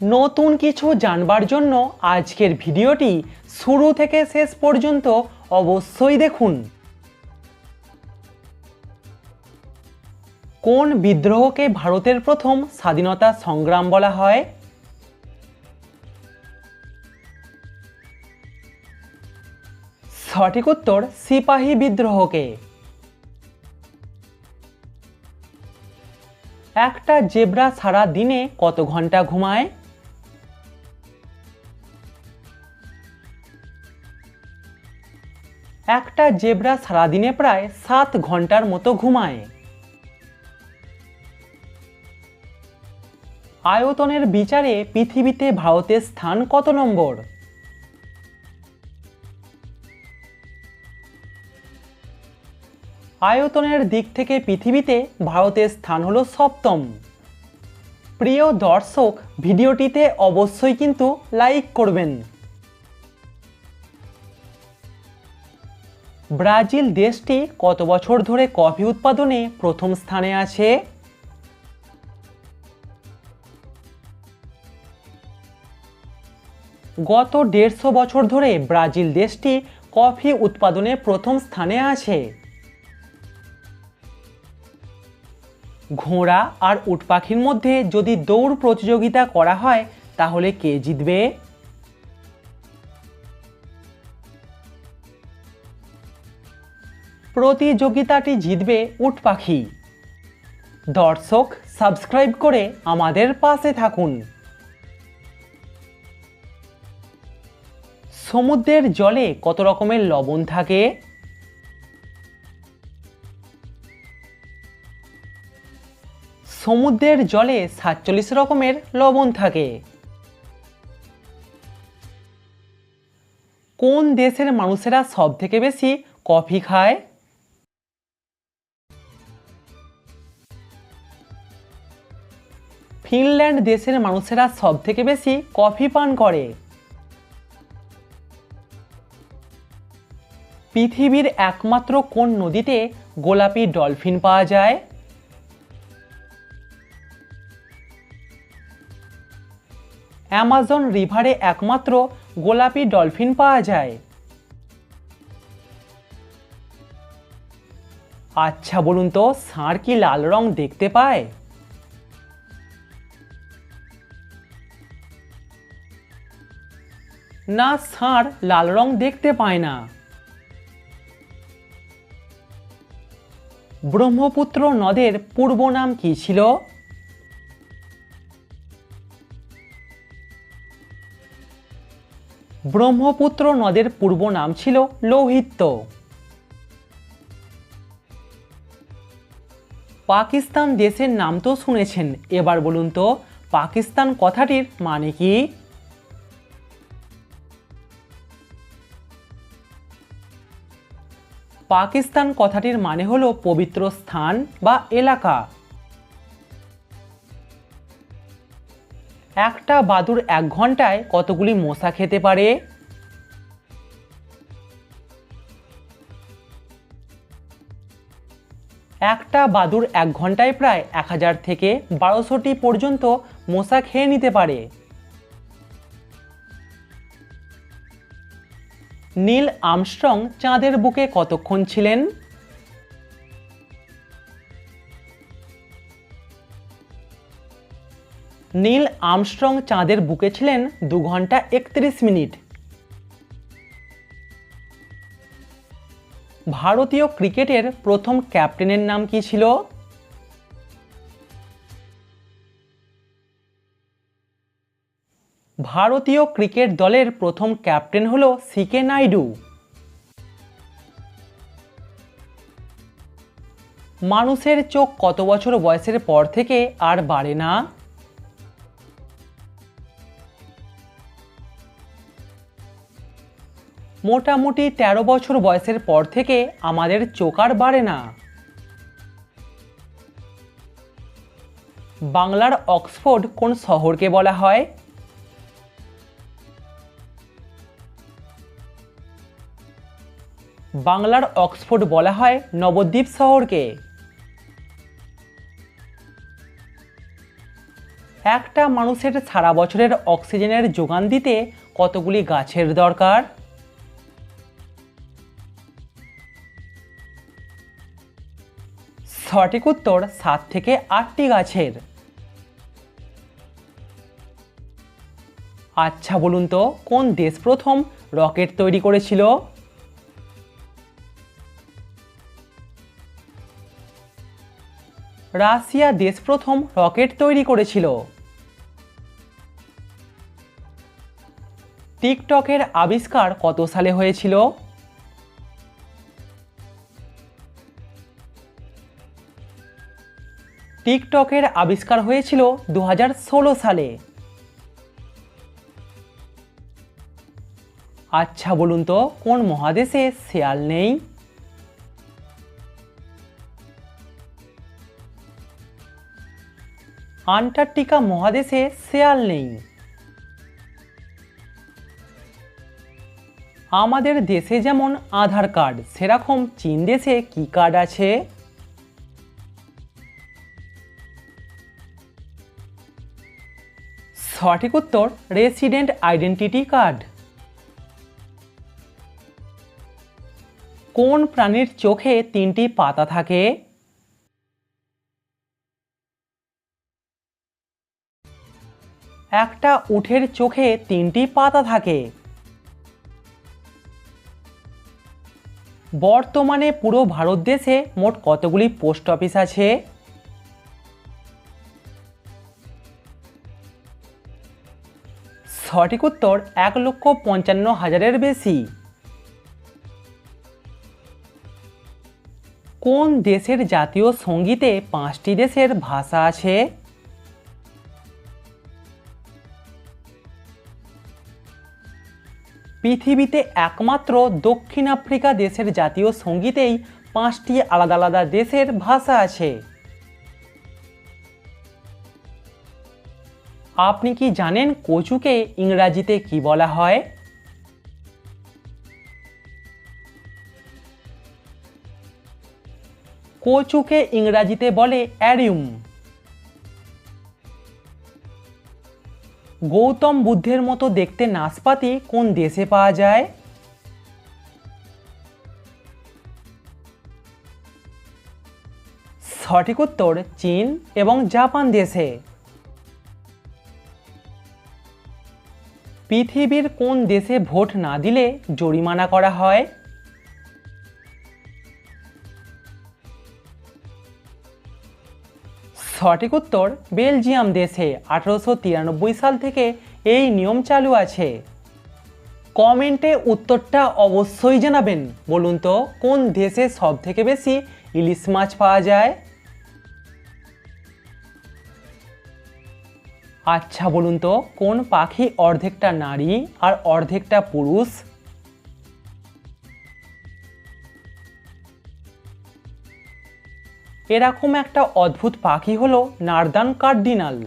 নতুন কিছু জানবার জন্য আজকের ভিডিওটি শুরু থেকে শেষ পর্যন্ত অবশ্যই দেখুন। কোন বিদ্রোহকে ভারতের প্রথম স্বাধীনতা সংগ্রাম বলা হয়? সঠিক উত্তর, সিপাহী বিদ্রোহকে। একটা জেব্রা সারা দিনে কত ঘণ্টা ঘুমায়? একটা জেব্রা সারাদিনে প্রায় সাত ঘণ্টার মতো ঘুমায়। আয়তনের বিচারে পৃথিবীতে ভারতের স্থান কত নম্বর? আয়তনের দিক থেকে পৃথিবীতে ভারতের স্থান হলো সপ্তম। প্রিয় দর্শক, ভিডিওটিতে অবশ্যই কিন্তু লাইক করবেন। ব্রাজিল দেশটি কত বছর ধরে কফি উৎপাদনে প্রথম স্থানে আছে? গত দেড়শো বছর ধরে ব্রাজিল দেশটি কফি উৎপাদনে প্রথম স্থানে আছে। ঘোড়া আর উট পাখির মধ্যে যদি দৌড় প্রতিযোগিতা করা হয়, তাহলে কে জিতবে? প্রতিযোগিতাটি জিতবে উট পাখি। দর্শক, সাবস্ক্রাইব করে আমাদের পাশে থাকুন। সমুদ্রের জলে কত রকমের লবণ থাকে? সমুদ্রের জলে সাতচল্লিশ রকমের লবণ থাকে। কোন দেশের মানুষেরা সব থেকে বেশি কফি খায়? ফিনল্যান্ড দেশের মানুষেরা সব থেকে বেশি কফি পান করে। পৃথিবীর একমাত্র কোন নদীতে গোলাপি ডলফিন পাওয়া যায়? অ্যামাজন রিভারে একমাত্র গোলাপি ডলফিন পাওয়া যায়। আচ্ছা বলুন তো, ষাঁড় কি লাল রং দেখতে পায়? না ষাঁড় লাল রং দেখতে পায় না। ব্রহ্মপুত্র নদের পূর্ব নাম কি ছিল? ব্রহ্মপুত্র নদের পূর্ব নাম ছিল লৌহিত্য। পাকিস্তান দেশের নাম তো শুনেছেন। এবার বলুন তো, পাকিস্তান কথাটির মানে কি? পাকিস্তান কথাটির মানে হলো পবিত্র স্থান বা এলাকা। একটা বাদুর এক ঘন্টায় কতগুলি মশা খেতে পারে? একটা বাদুর এক ঘন্টায় প্রায় এক হাজার থেকে বারোশোটি পর্যন্ত মশা খেয়ে নিতে পারে। নীল আমস্ট্রং চাঁদের বুকে কতক্ষণ ছিলেন? নীল আমস্ট্রং চাঁদের বুকে ছিলেন দু ঘণ্টা একত্রিশ মিনিট। ভারতীয় ক্রিকেটের প্রথম ক্যাপ্টেনের নাম কি ছিল? ভারতীয় ক্রিকেট দলের প্রথম ক্যাপ্টেন হল সিকে নাইডু। মানুষের চোখ কত বছর বয়সের পর থেকে আর বাড়ে না? মোটামুটি ১৩ বছর বয়সের পর থেকে আমাদের চোখ আর বাড়ে না। বাংলার অক্সফোর্ড কোন শহরকে বলা হয়? বাংলার অক্সফোর্ড বলা হয় নবদ্বীপ শহরকে। একটা মানুষের সারা বছরের অক্সিজেনের যোগান দিতে কতগুলি গাছের দরকার? সঠিক উত্তর সাত থেকে আটটি গাছের। আচ্ছা বলুন তো, কোন দেশ প্রথম রকেট তৈরি করেছিল? রাশিয়া দেশ প্রথম রকেট তৈরি করেছিল। টিকটকের আবিষ্কার কত সালে হয়েছিল? টিকটকের আবিষ্কার হয়েছিল দু হাজার ষোলো সালে। আচ্ছা বলুন তো, কোন মহাদেশে শেয়াল নেই? আন্টার্কটিকা মহাদেশে শেয়াল নেই। আমাদের দেশে যেমন আধার কার্ড, সেরকম চীন দেশে কি কার্ড আছে? সঠিক উত্তর, রেসিডেন্ট আইডেন্টিটি কার্ড। কোন প্রাণীর চোখে তিনটি পাতা থাকে? একটা উঠের চোখে তিনটি পাতা থাকে। বর্তমানে পুরো ভারত দেশে মোট কতগুলি পোস্ট অফিস আছে? সঠিক উত্তর, এক লক্ষ পঞ্চান্ন হাজারের বেশি। কোন দেশের জাতীয় সঙ্গীতে পাঁচটি দেশের ভাষা আছে? পৃথিবীতে একমাত্র দক্ষিণ আফ্রিকা দেশের জাতীয় সঙ্গীতেই পাঁচটি আলাদা আলাদা দেশের ভাষা আছে। আপনি কি জানেন কচুকে ইংরাজিতে কি বলা হয়? কচুকে ইংরাজিতে বলে অ্যারিউম গৌতম বুদ্ধের মতো দেখতে নাশপাতি কোন দেশে পাওয়া যায়? সঠিক উত্তর, চীন এবং জাপান দেশে। পৃথিবীর কোন দেশে ভোট না দিলে জরিমানা করা হয়? সঠিক উত্তর বেলজিয়াম দেশে আঠারোশো তিরানব্বই সাল থেকে এই নিয়ম চালু আছে। কমেন্টে উত্তরটা অবশ্যই জানাবেন। বলুন তো, কোন দেশে সব থেকে বেশি ইলিশ মাছ পাওয়া যায়? আচ্ছা বলুন তো, কোন পাখি অর্ধেকটা নারী আর অর্ধেকটা পুরুষ? এরকম একটা অদ্ভুত পাখি হলো নার্দান কার্ডিনাল।